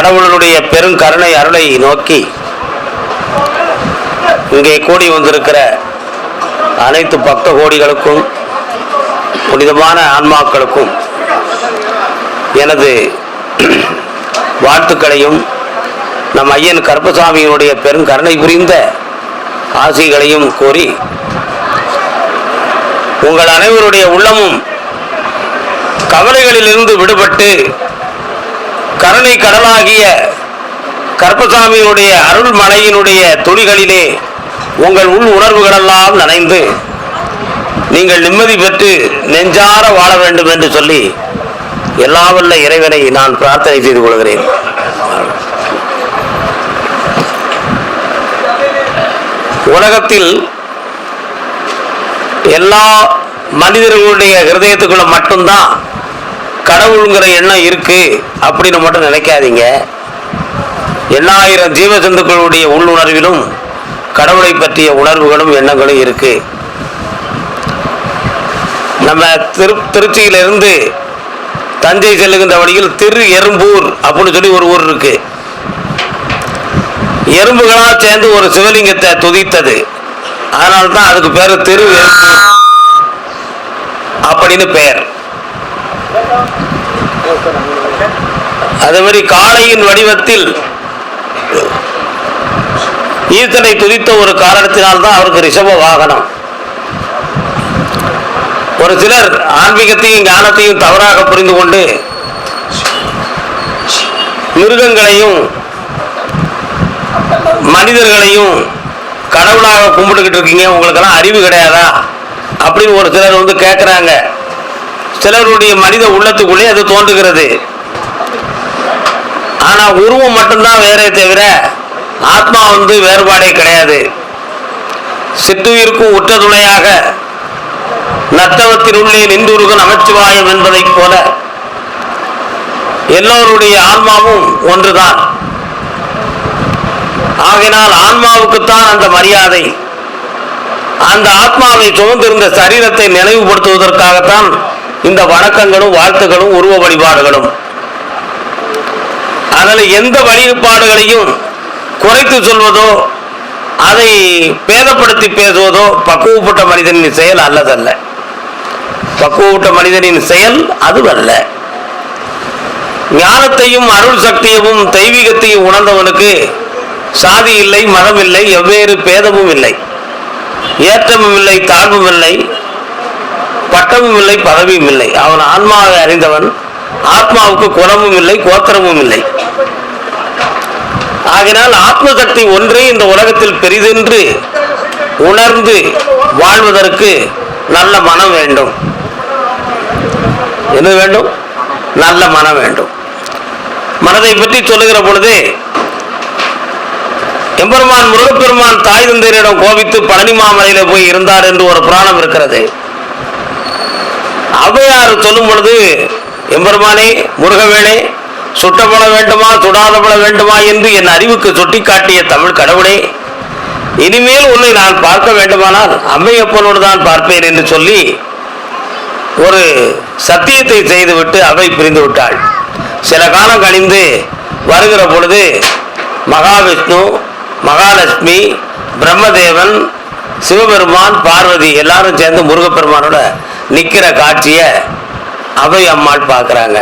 கடவுளனுடைய பெருங்கருணை அருளை நோக்கி இங்கே கூடி வந்திருக்கிற அனைத்து பக்த கோடிகளுக்கும் புனிதமான ஆன்மாக்களுக்கும் எனது வாழ்த்துக்களையும் நம் ஐயன் கருப்பசாமியினுடைய பெருங்கருணை புரிந்த ஆசைகளையும் கூறி உங்கள் அனைவருடைய உள்ளமும் கவலைகளிலிருந்து விடுபட்டு கருணை கடலாகிய கற்பசாமியுடைய அருள் மலையினுடைய துளிகளிலே உங்கள் உள் உணர்வுகளெல்லாம் நனைந்து நீங்கள் நிம்மதி பெற்று நெஞ்சார வாழ வேண்டும் என்று சொல்லி எல்லாவல்ல இறைவனை நான் பிரார்த்தனை செய்து கொள்கிறேன். உலகத்தில் எல்லா மனிதர்களுடைய ஹிருதயத்துக்குள்ள மட்டும்தான் கடவுளுங்கிற எண்ணம் இருக்கு அப்படின்னு மட்டும் நினைக்காதீங்க. எண்ணாயிரம் ஜீவஜந்துக்களுடைய உள்ளுணர்விலும் கடவுளை பற்றிய உணர்வுகளும் எண்ணங்களும் இருக்கு. நம்ம திரு திருச்சியிலிருந்து தஞ்சை செல்லுகின்ற வழியில் திரு எறும்பூர் அப்படின்னு சொல்லி ஒரு ஊர் இருக்கு. எறும்புகளா சேர்ந்து ஒரு சிவலிங்கத்தை துதித்தது. அதனால தான் அதுக்கு பேர் திரு எறும்பூர் அப்படின்னு பெயர். அதே மாதிரி காளையின் வடிவத்தில் ஈசனை துதித்த ஒரு காரணத்தினால்தான் அவருக்கு ரிஷப வாகனம். ஒரு சிலர் ஆன்மீகத்தையும் ஞானத்தையும் தவறாக புரிந்து கொண்டு மிருகங்களையும் மனிதர்களையும் கடவுளாக கும்பிட்டுக்கிட்டு இருக்கீங்க உங்களுக்கெல்லாம் அறிவு கிடையாதா? அப்படின்னு ஒரு சிலர் வந்து கேட்குறாங்க சிலருடைய மனித உள்ளத்துக்குள்ளே அது தோன்றுகிறது. ஆனா உருவம் மட்டும்தான் வேறே தவிர ஆத்மா வந்து வேறுபாடே கிடையாது. சித்துயிருக்கும் உற்ற துணையாக நத்தவத்தினுள்ளே நின்றுருக நமச்சிவாயம் என்பதைப் போல எல்லோருடைய ஆன்மாவும் ஒன்றுதான். ஆகினால் ஆன்மாவுக்குத்தான் அந்த மரியாதை. அந்த ஆத்மாவை சுமந்திருந்த சரீரத்தை நினைவுபடுத்துவதற்காகத்தான் இந்த வணக்கங்களும் வாழ்த்துகளும் உருவ வழிபாடுகளும். அதனால் எந்த வழிபாடுகளையும் குறைத்து சொல்வதோ அதை பேதப்படுத்தி பேசுவதோ பக்குவப்பட்ட மனிதனின் செயல் அல்லதல்ல. பக்குவப்பட்ட மனிதனின் செயல் அதுவல்ல. ஞானத்தையும் அருள் சக்தியையும் தெய்வீகத்தையும் உணர்ந்தவனுக்கு சாதி இல்லை மதம் இல்லை எவ்வேறு பேதமும் இல்லை. ஏற்றமும் இல்லை தாழ்வும் இல்லை. பட்டமும் இல்லை பதவியும் இல்லை அவன் ஆன்மாவை அறிந்தவன் ஆத்மாவுக்கு குணமும் இல்லை கோத்திரமும் இல்லை ஆகினால் ஆத்ம சக்தி ஒன்றே இந்த உலகத்தில் பெரிதென்று உணர்ந்து வாழ்வதற்கு நல்ல மனம் வேண்டும். என்ன வேண்டும்? நல்ல மனம் வேண்டும். மனதை பற்றி சொல்லுகிற பொழுது எம்பெருமான் முருகப்பெருமான் தாய் தந்தையரிடம் கோபித்து பழனி மாமலையில போய் இருந்தார் என்று ஒரு புராணம் இருக்கிறது. ஔவையார் சொல்லும் பொழுது எம்பெருமானே முருகவேளே சுட்டப்பட வேண்டுமா சுடாதப்பட வேண்டுமா என்று என் அறிவுக்கு சுட்டிக்காட்டிய தமிழ் கடவுளே இனிமேல் உன்னை நான் பார்க்க வேண்டுமானால் அம்மையப்பனோடு தான் பார்ப்பேன் என்று சொல்லி ஒரு சத்தியத்தை செய்துவிட்டு அவை பிரிந்து விட்டாள். சில காலம் கழிந்து வருகிற பொழுது மகாவிஷ்ணு மகாலட்சுமி பிரம்மதேவன் சிவபெருமான் பார்வதி எல்லாரும் சேர்ந்து முருகப்பெருமானோட நிற்கிற காட்சியை அவை அம்மாள் பார்க்குறாங்க.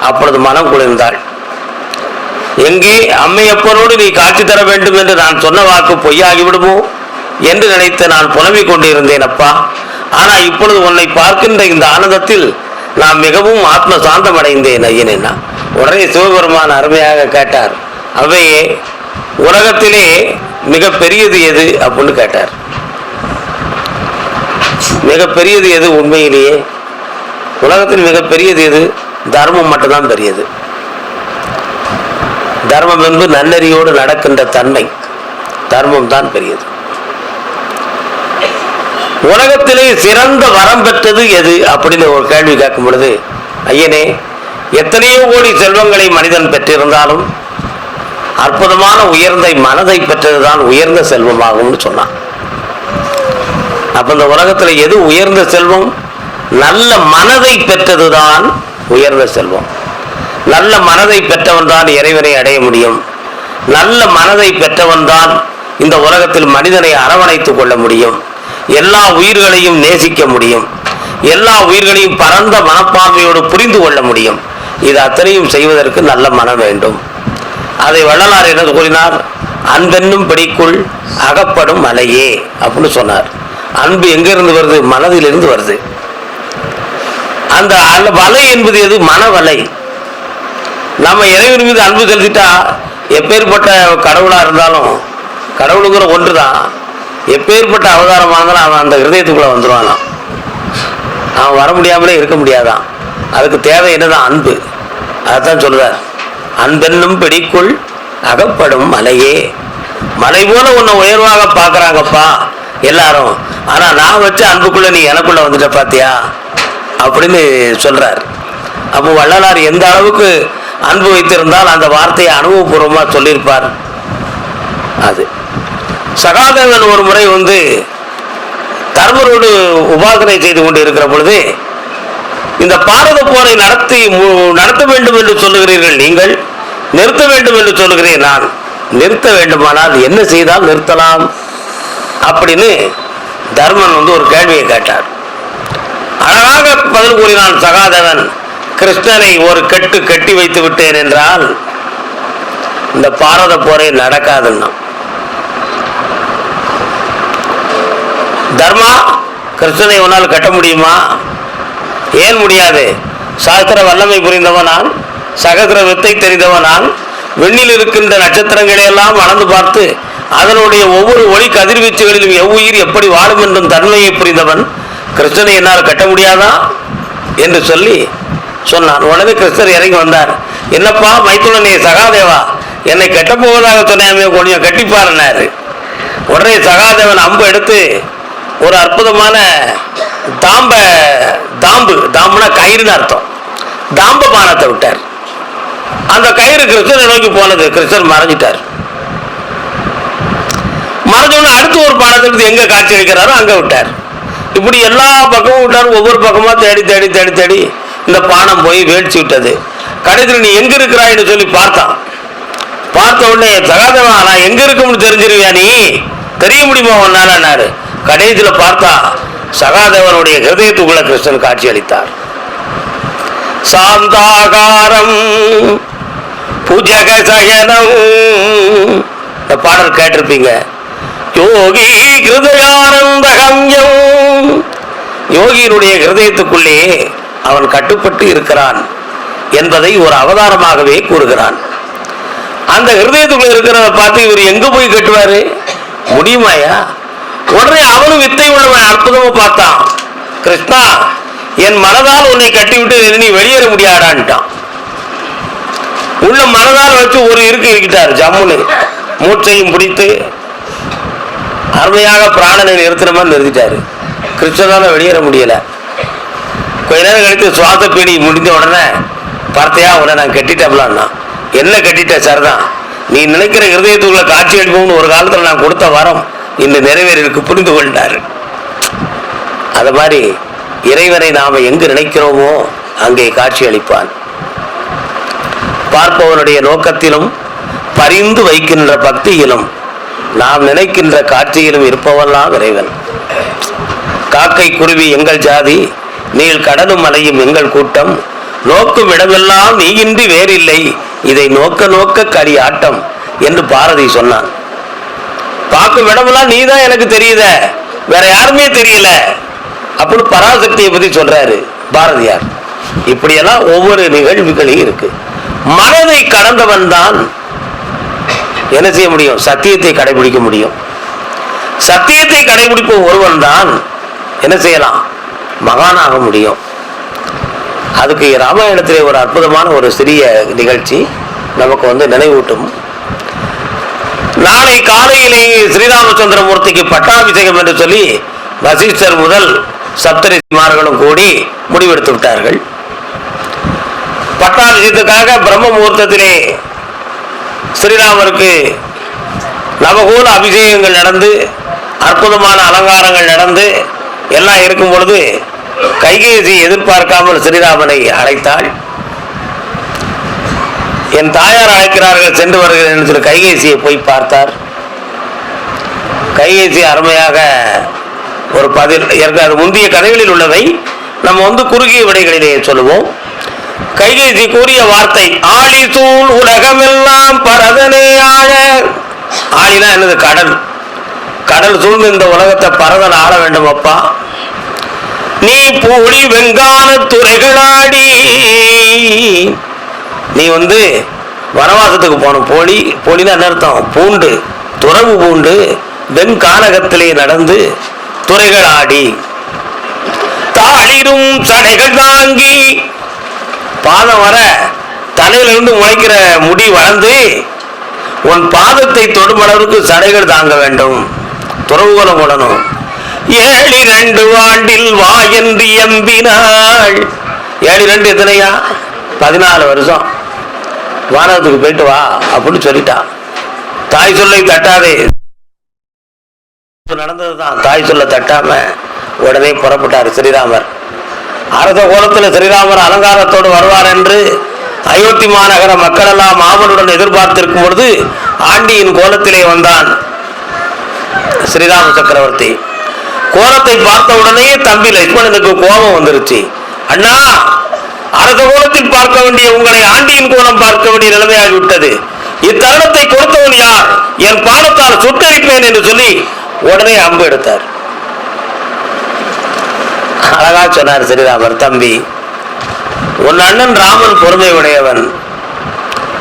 அப்பொழுது மனம் குளிர்ந்தாள். எங்கே அம்மையப்பனோடு நீ காட்சி தர வேண்டும் என்று நான் சொன்ன வாக்கு பொய்யாகிவிடுமோ என்று நினைத்து நான் புலம்பிக் கொண்டிருந்தேன் அப்பா. ஆனால் இப்பொழுது உன்னை பார்க்கின்ற இந்த ஆனந்தத்தில் நான் மிகவும் ஆத்ம சாந்தம் அடைந்தேன் ஐயனேன்னா உடனே சிவபெருமான் அருமையாக கேட்டார் அவையே உலகத்திலே மிக பெரியது எது? அப்படின்னு கேட்டார். மிகப்பெரியது எது உண்மையிலேயே? உலகத்தில் மிகப்பெரியது எது? தர்மம் மட்டும்தான் பெரியது. தர்மம் என்பது நன்னறியோடு நடக்கின்ற தன்மை. தர்மம் தான் பெரியது. உலகத்திலே சிறந்த வரம் பெற்றது எது? அப்படின்னு ஒரு கேள்வி கேட்கும் பொழுது ஐயனே எத்தனையோ கோடி செல்வங்களை மனிதன் பெற்றிருந்தாலும் அற்புதமான உயர்ந்த மனதை பெற்றதுதான் உயர்ந்த செல்வமாகும்னு சொன்னான். அப்ப இந்த உலகத்துல எது உயர்ந்த செல்வம்? நல்ல மனதை பெற்றதுதான் உயர்ந்த செல்வம். நல்ல மனதை பெற்றவன் தான் இறைவனை அடைய முடியும். நல்ல மனதை பெற்றவன் தான் இந்த உலகத்தில் மனிதனை அரவணைத்துக் கொள்ள முடியும். எல்லா உயிர்களையும் நேசிக்க முடியும். எல்லா உயிர்களையும் பரந்த மனப்பான்மையோடு புரிந்து கொள்ள முடியும். இது அத்தனையும் செய்வதற்கு நல்ல மனம் வேண்டும். அதை வள்ளலார் என்ன கூறினார்? அன்பென்னும் பிடிக்குள் அகப்படும் மலையே அப்படின்னு சொன்னார். அன்பு எங்கிருந்து வருது? மனதிலிருந்து வருது. அந்த அந்த வலை என்பது எது? மனவலை. நம்ம இறைவன் மீது அன்பு செலுத்திட்டா எப்பேற்பட்ட கடவுளாக இருந்தாலும் கடவுளுங்கிற ஒன்று தான் எப்பேற்பட்ட அவதாரமாக இருந்தாலும் அவன் அந்த ஹிருதயத்துக்குள்ளே வந்துடுவானாம் அவன் வர முடியாமலே இருக்க முடியாதான். அதுக்கு தேவை என்னதான்? அன்பு. அதைத்தான் சொல்றார். அன்பென்னும் பிடிக்குள் அகப்படும் மலையே. மலை போல உன்னை உயர்வாக பார்க்குறாங்கப்பா. எல்லாரும் ஆனால் நான் வச்ச அன்புக்குள்ள நீ எனக்குள்ள வந்துட்ட பாத்தியா? அப்படின்னு சொல்றார். அப்போ வள்ளலார் எந்த அளவுக்கு அன்பு வைத்திருந்தால் அந்த வார்த்தையை அனுபவபூர்வமாக சொல்லியிருப்பார்? அது. சகாதேவன் ஒரு முறை வந்து தர்மரோடு உபாசனை செய்து கொண்டு இருக்கிற பொழுது இந்த பாரத போரை நடத்தி மு- நடத்த வேண்டும் என்று சொல்லுகிறீர்கள் நீங்கள் நிறுத்த வேண்டும் என்று சொல்லுகிறேன் நான். நிறுத்த வேண்டுமானால் என்ன செய்தால் நிறுத்தலாம்? அப்படின்னு தர்மன் வந்து ஒரு கேள்வியை கேட்டார். அழகாக பதில் கூறினான் சகாதேவன் கிருஷ்ணனை ஒரு கட்டு கட்டி வைத்து விட்டேன் என்றால் இந்த பாரத போரை நடக்காதுன்னா. தர்மா கிருஷ்ணனை உன்னால் கட்ட முடியுமா? ஏன் முடியாது. சாஸ்திர வல்லமை புரிந்தவன் நான் சகசிர வித்தை தெரிந்தவன் நான் வெண்ணில் இருக்கின்ற நட்சத்திரங்களை எல்லாம் அளந்து பார்த்து அதனுடைய ஒவ்வொரு ஒளி கதிர்வீச்சுகளிலும் எவ்வுயிர் எப்படி வாழும் என்றும் தன்மையை புரிந்தவன் கிருஷ்ணனை என்னால் கட்ட முடியாதா என்று சொல்லி சொன்னான். உடனே கிருஷ்ணர் இறங்கி வந்தார். என்னப்பா மைத்துனனே சகாதேவா? என்னை கட்டப்போவதாக சொன்னாமே கொஞ்சம் கட்டிப்பாருன்னாரு உடனே சகாதேவன் அம்பு எடுத்து ஒரு அற்புதமான தாம்ப தாம்பு தாம்புனா கயிறுன்னு அர்த்தம். தாம்ப பானத்தை விட்டார். அந்த கயிறு கிருஷ்ணனை நோக்கி போனது. கிருஷ்ணர் மறைஞ்சிட்டார். மறைஞ்சோன்னு அடுத்து ஒரு பானத்தை எங்க காட்சி அளிக்கிறாரோ அங்க விட்டார். இப்படி எல்லா பக்கமும் விட்டார். ஒவ்வொரு பக்கமா தேடி தேடி தேடி தேடி இந்த பானம் போய் வேடிச்சு விட்டது. கடைசியில் நீ எங்க இருக்கிறாய்னு சொல்லி பார்த்தான். பார்த்த உடனே சகாதேவா நான் எங்க இருக்கும்னு தெரிஞ்சிருவியா நீ? தெரிய முடியுமா உன்னாலன்னாரு. கடைசியில பார்த்தா சகாதேவனுடைய ஹிருதயத்துக்குள்ள கிருஷ்ணன் காட்சி அளித்தார். சாந்தாகாரம் புஜக சயனம் இந்த பாடல் கேட்டிருப்பீங்க. யோகி ஹிருதயானந்த யோகியினுடைய ஹிருதயத்துக்குள்ளே அவன் கட்டுப்பட்டு இருக்கிறான் என்பதை ஒரு அவதாரமாகவே கூறுகிறான். அந்த ஹிருதயத்துக்குள்ள இருக்கிறத பார்த்து இவர் எங்க போய் கட்டுவாரு? முடியுமாயா? உடனே அவனும் வித்தை உள்ளவன் அற்புதமா பார்த்தான். கிருஷ்ணா என் மனதால் உன்னை கட்டிவிட்டு நீ வெளியேற முடியாடான்ட்டான் உள்ள மனதால் வச்சு ஒரு இருக்கு இருக்கிட்டார் ஜம்முன்னு. மூச்சையும் பிடித்து அருமையாக பிராணனை நிறுத்தின மாதிரி நிறுத்திட்டாரு. கிருஷ்ணனால வெளியேற முடியல. கொஞ்ச நேரம் கழித்து சுவாச பேணி முடிஞ்ச உடனே பார்த்தையா உன்னை நான் கட்டிட்டேன்லான்னா என்ன கட்டிட்ட சார் தான் நீ நினைக்கிற இருதயத்துக்குள்ள காட்சி அளிப்போம்னு ஒரு காலத்தில் நான் கொடுத்த வரம் இன்று நிறைவேறிருக்கு புரிந்து கொண்டார் அது மாதிரி இறைவனை நாம எங்கு நினைக்கிறோமோ அங்கே காட்சி அளிப்பான். பார்ப்பவனுடைய நோக்கத்திலும் பரிந்து வைக்கின்ற பக்தியிலும் நாம் நினைக்கின்ற காட்சியிலும் இருப்பவெல்லாம் இறைவன். காக்கை குருவி எங்கள் ஜாதி நீள் கடலும் மலையும் எங்கள் கூட்டம். நோக்கும் இடமெல்லாம் நீயின்றி வேறில்லை. இதை நோக்க நோக்க கரி ஆட்டம் என்று பாரதி சொன்னான். பார்க்கும் இடமெல்லாம் நீதான் எனக்கு தெரியுத. வேற யாருமே தெரியல. அப்படின்னு பராசக்தியை பத்தி சொல்றாரு பாரதியார். இப்படியெல்லாம் ஒவ்வொரு நிகழ்வுகளையும் இருக்கு. மனதை கடந்தவன் தான் என்ன செய்ய முடியும்? சத்தியத்தை கடைபிடிக்க முடியும். சத்தியத்தை கடைபிடிக்கும் ஒருவன் தான் என்ன செய்யலாம்? மகானாக முடியும். அதுக்கு ராமாயணத்திலே ஒரு அற்புதமான ஒரு சிறிய நிகழ்ச்சி நமக்கு வந்து நினைவூட்டும். நாளை காலையிலேயே ஸ்ரீராமச்சந்திரமூர்த்திக்கு பட்டாபிஷேகம் என்று சொல்லி வசிஷ்டர் முதல் சப்தரிசிமார்களும் கூடி முடிவெடுத்து விட்டார்கள். பட்டாபிஷேகத்துக்காக பிரம்ம முகூர்த்தத்திலே ஸ்ரீராமருக்கு நவகோல அபிஷேகங்கள் நடந்து அற்புதமான அலங்காரங்கள் நடந்து எல்லாம் இருக்கும் பொழுது கைகேசி எதிர்பார்க்காமல் ஸ்ரீராமனை அழைத்தாள். என் தாயார் அழைக்கிறார்கள் சென்று வருகிறேன் என்று கைகேசியை போய் பார்த்தார். கைகேசி அருமையாக ஒரு பதில் ஏற்க- முந்தைய கதைகளில் உள்ளதை நம்ம வந்து குறுகிய விடைகளிலே சொல்லுவோம். கைகேசி கூறிய வார்த்தை ஆழி சூழ் உலகமெல்லாம் பரதனே ஆழ. ஆழினா என்னது? கடல். கடல் சூழ்ந்து இந்த உலகத்தை பரதன் ஆள வேண்டும் அப்பா. நீ பூழி வெங்கான துறைகளாடி. நீ வந்து வனவாசத்துக்கு போகணும். போலி போலின்னு என்ன அர்த்தம்? பூண்டு துறவு பூண்டு வெண்கானகத்திலே நடந்து துறைகள் ஆடி தாளிரும் சடைகள் தாங்கி பாதம் வர தலையிலிருந்து முளைக்கிற முடி வளர்ந்து உன் பாதத்தை தொடும் அளவுக்கு சடைகள் தாங்க வேண்டும். துறவுகோலம் கொள்ளணும் ஏழு இரண்டு ஆண்டில் வா என்று எம்பினாள். ஏழு ரெண்டு எத்தனையா? பதினாலு வருஷம். வானகத்துக்கு போயிட்டு வா அப்படின்னு சொல்லிட்டான் தாய் சொல்லை தட்டாதே நடந்ததுதான். தாய் சொல்ல தட்டாம உடனே புறப்பட்டார் ஸ்ரீராமர். அரச கோலத்தில் ஸ்ரீராமர் அலங்காரத்தோடு வருவார் என்று அயோத்தி மாநகர மக்கள் எல்லாம் மாமனுடன் எதிர்பார்த்திருக்கும் பொழுது ஆண்டியின் கோலத்திலே வந்தான் ஸ்ரீராம சக்கரவர்த்தி. கோலத்தை பார்த்த உடனே தம்பி லட்சுமணனுக்கு கோபம் வந்துருச்சு. அண்ணா அரச கோலத்தில் பார்க்க வேண்டிய உங்களை ஆண்டியின் கோலம் பார்க்க வேண்டிய நிலைமையாகிவிட்டது இத்தருணத்தை கொடுத்தவன் யார்? என் பாலத்தால் சுட்டரிப்பேன் என்று சொல்லி உடனே அம்பு எடுத்தார். அழகா சொன்னார் ஸ்ரீராமர் தம்பி. உன் அண்ணன் ராமன் பொறுமை உடையவன்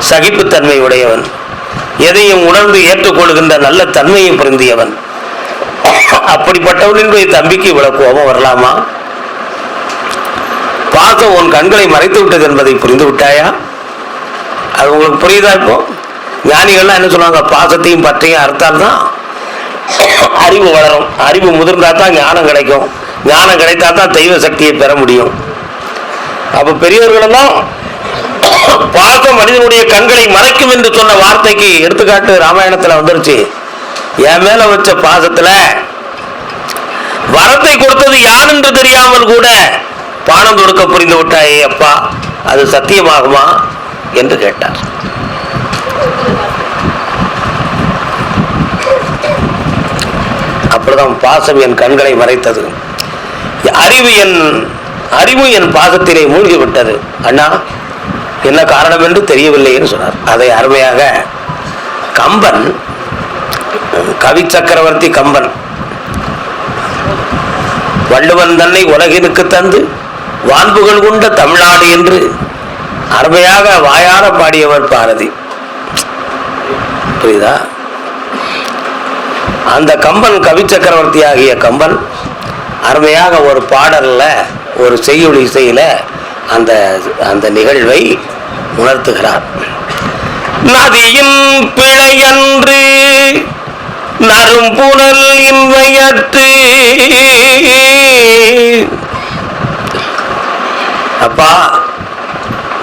சகிப்புத்தன்மை உடையவன் எதையும் உணர்ந்து ஏற்றுக்கொள்கின்ற நல்ல தன்மையை பொருந்தியவன். அப்படிப்பட்டவனின் தம்பிக்கு இவ்வளவு கோபம் வரலாமா? பாசம் உன் கண்களை மறைத்து விட்டது என்பதை புரிந்து விட்டாயா? அது உங்களுக்கு புரியுதா இப்போ? ஞானிகள்லாம் என்ன சொல்லுவாங்க பாசத்தையும் பற்றையும் அறுத்தால்தான் அறிவு வளரும். அறிவு முதிர்ந்தா தான் ஞானம் கிடைக்கும். ஞானம் கிடைத்தா தான் தெய்வ சக்தியை பெற முடியும். அப்போ பெரியவர்களெல்லாம் பார்க்க மனிதனுடைய கண்களை மறைக்கும் என்று சொன்ன வார்த்தைக்கு எடுத்துக்காட்டு ராமாயணத்துல வந்துருச்சு. என் மேல வச்ச பாசத்துல வரத்தை கொடுத்தது யார் என்று தெரியாமல் கூட பானம் தொடுக்க புரிந்து விட்டாயே அப்பா. அது சத்தியமாகுமா? என்று கேட்டார். அப்படிதான் பாசம் என் கண்களை மறைத்தது. அறிவு என் அறிவு என் பாசத்திலே மூழ்கி விட்டது அண்ணா என்ன காரணம் என்று தெரியவில்லை என்று சொன்னார். அதை அருமையாக கம்பன் கவி சக்கரவர்த்தி கம்பன் வள்ளுவன் தன்னை உலகினுக்கு தந்து வான்புகள் கொண்ட தமிழ்நாடு என்று அருமையாக வாயார பாடியவர் பாரதி. புரியுதா? அந்த கம்பன் கவி சக்கரவர்த்தி ஆகிய கம்பன் அருமையாக ஒரு பாடலில் ஒரு செய்யுள் இசையில் அந்த அந்த நிகழ்வை உணர்த்துகிறார். நதியின் பிழையன்று நரும்புணல் இன்மையற்று அப்பா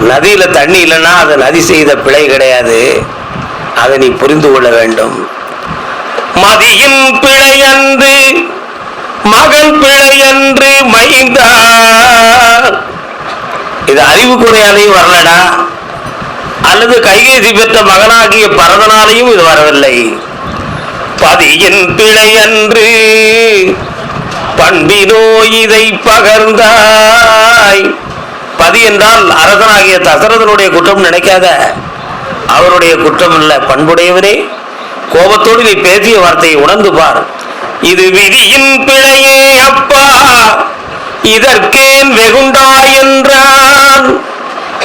நதியில் தண்ணி இல்லைன்னா அது நதி செய்த பிழை கிடையாது. அதை நீ புரிந்து கொள்ள வேண்டும். மதியின் பிழையன்று மகன் பிழையன்று மைந்தா இது அறிவு குறையாலையும் வரலடா. அல்லது கைகேசி பெற்ற மகனாகிய பரதனாலையும் இது வரவில்லை. பதியின் பிழையன்று பண்பினோ இதை பகர்ந்தாய். பதி என்றால் அரசனாகிய தசரதனுடைய குற்றம் நினைக்காத. அவருடைய குற்றம் இல்ல பண்புடையவரே. கோபத்தோடு நீ பேசிய வார்த்தையை உணர்ந்து பார். இது விதியின் பிழையே அப்பா. இதற்கேன் வெகுண்டா என்றான்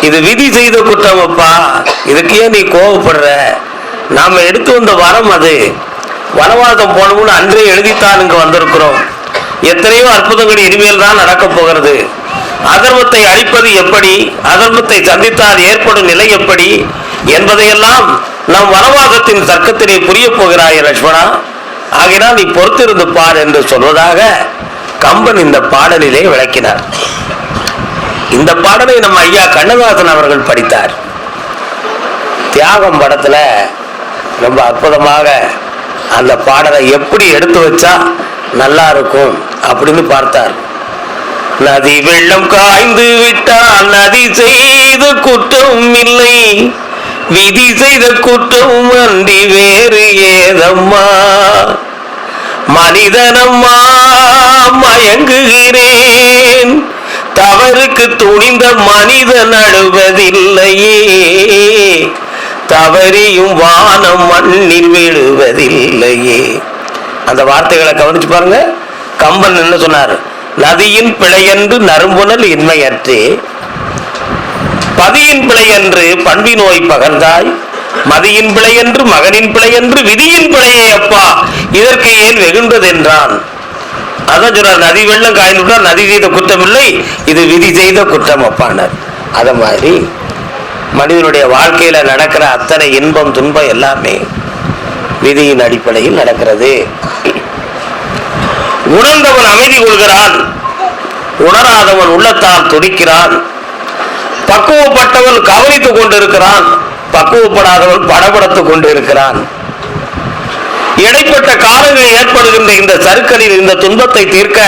இது விதி செய்த குற்றம் அப்பா. இதுக்கு ஏன் நீ கோபப்படுற? நாம எடுத்து வந்த வரம் அது. வனவாதம் போனோம்னு அன்றே எழுதித்தான் இங்க வந்திருக்கிறோம். எத்தனையோ அற்புதங்கள் இனிமேல் தான் நடக்கப் போகிறது. அதர்மத்தை அழிப்பது எப்படி? அதர்மத்தை சந்தித்தால் ஏற்படும் நிலை எப்படி? என்பதையெல்லாம் நம் வனவாசத்தின் தர்க்கத்திலே புரிய போகிறாய் லட்சுமணா. ஆகினால் நீ பொறுத்திருந்து பார் என்று சொல்வதாக கம்பன் இந்த பாடலிலே விளக்கினார். இந்த பாடலை நம்ம ஐயா கண்ணதாசன் அவர்கள் படித்தார். தியாகம் படத்துல ரொம்ப அற்புதமாக அந்த பாடலை எப்படி எடுத்து வச்சா நல்லா இருக்கும் அப்படின்னு பார்த்தார். நதி வெள்ளம் காய்ந்து விட்டால் நதி செய்து குற்றம் இல்லை. விதி செய்த குற்றம் அன்றி வேறு ஏதம்மா? மனிதனம்மா மயங்குகிறேன். தவறுக்கு துணிந்த மனிதன் அழுவதில்லையே. தவறியும் வானம் மண்ணில் விழுவதில்லையே. அந்த வார்த்தைகளை கவனிச்சு பாருங்க. கம்பன் என்ன சொன்னார்? நதியின் பிழையன்று நறும்புணல் இன்மையற்றே. பதியின் பிழையன்று பண்பி நோய் பகர்ந்தாய். மதியின் பிழையன்று மகனின் பிழையன்று விதியின் பிழையே அப்பா. இதற்கு ஏன் வெகுண்டதென்றான்? அதான் சொல்றார் நதி வெள்ளம் காய்ந்துட்டா நதி செய்த குற்றம் இல்லை இது விதி செய்த குற்றம் அப்பானார். அத மாதிரி மனிதனுடைய வாழ்க்கையில நடக்கிற அத்தனை இன்பம் துன்பம் எல்லாமே விதியின் அடிப்படையில் நடக்கிறது. உணர்ந்தவன் அமைதி கொள்கிறான். உணராதவன் உள்ளத்தால் துடிக்கிறான். பக்குவப்பட்டவன் கவனித்துக் கொண்டிருக்கிறான் பக்குவப்படாதவன் படபடத்துக் கொண்டிருக்கிறான். இடைப்பட்ட காலங்களில் ஏற்படுகின்ற இந்த சருக்களில் இந்த துன்பத்தை தீர்க்க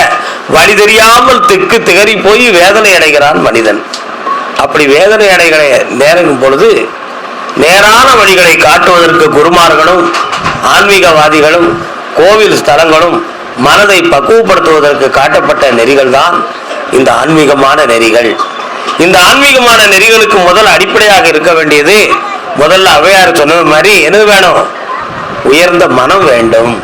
வழி தெரியாமல் திக்கு திகறி போய் வேதனை அடைகிறான் மனிதன். அப்படி வேதனை அடைகிற நேரம் பொழுது நேரான வழிகளை காட்டுவதற்கு குருமார்களும் ஆன்மீகவாதிகளும் கோவில் ஸ்தலங்களும் மனதை பக்குவப்படுத்துவதற்கு காட்டப்பட்ட நெறிகள் தான் இந்த ஆன்மீகமான நெறிகள். இந்த ஆன்மீகமான நெறிகளுக்கு முதல் அடிப்படையாக இருக்க வேண்டியது முதல்ல அவையார் சொன்னது மாதிரி என்னது வேணும்? உயர்ந்த மனம் வேண்டும்.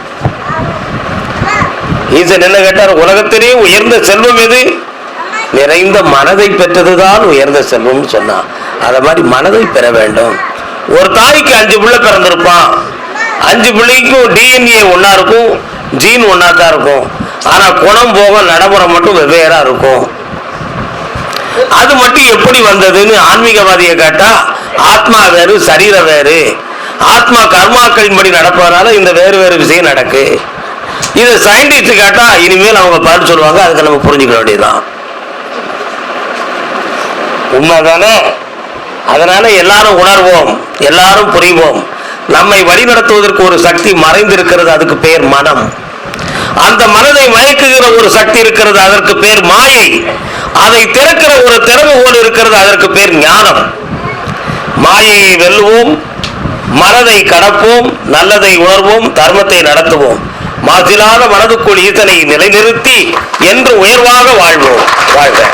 ஈசன் என்ன கேட்டார்? உலகத்திலேயே உயர்ந்த செல்வம் எது? நிறைந்த மனதை பெற்றதுதான் உயர்ந்த செல்வம்னு சொன்னான் அத மாதிரி மனதை பெற வேண்டும். ஒரு தாய்க்கு அஞ்சு பிள்ளை பிறந்திருப்பான். அஞ்சு பிள்ளைக்கும் டிஎன்ஏ ஒன்றா இருக்கும். ஜீன் ஒன்றா தான் இருக்கும். ஆனா குணம் போக நடைமுறை மட்டும் வெவ்வேறா இருக்கும். அது மட்டும் எப்படி வந்ததுன்னு ஆன்மீகவாதியை கேட்டா ஆத்மா வேறு சரீரம் வேறு. ஆத்மா கர்மாக்களின்படி நடப்பதனால இந்த வேறு வேறு விஷயம் நடக்கு. இது சயின்டிஸ்ட் கேட்டா இனிமேல் அவங்க பாட்டு சொல்லுவாங்க அதுக்கு நம்ம புரிஞ்சுக்க வேண்டியதுதான். உண்மைதானே? அதனால எல்லாரும் உணர்வோம் எல்லாரும் புரிவோம். நம்மை வழிநடத்துவதற்கு ஒரு சக்தி மறைந்திருக்கிறது அதுக்கு பேர் மனம். அந்த மனதை மயக்குகிற ஒரு சக்தி இருக்கிறது அதற்கு பேர் மாயை. அதை திறக்கிற ஒரு திறவுகோல் இருக்கிறது அதற்கு பேர் ஞானம். மாயையை வெல்லுவோம் மனதை கடப்போம் நல்லதை உணர்வோம் தர்மத்தை நடத்துவோம். மாசிலான மனதுக்குள் ஈசனை நிலைநிறுத்தி என்று உயர்வாக வாழ்வோம். வாழ்க.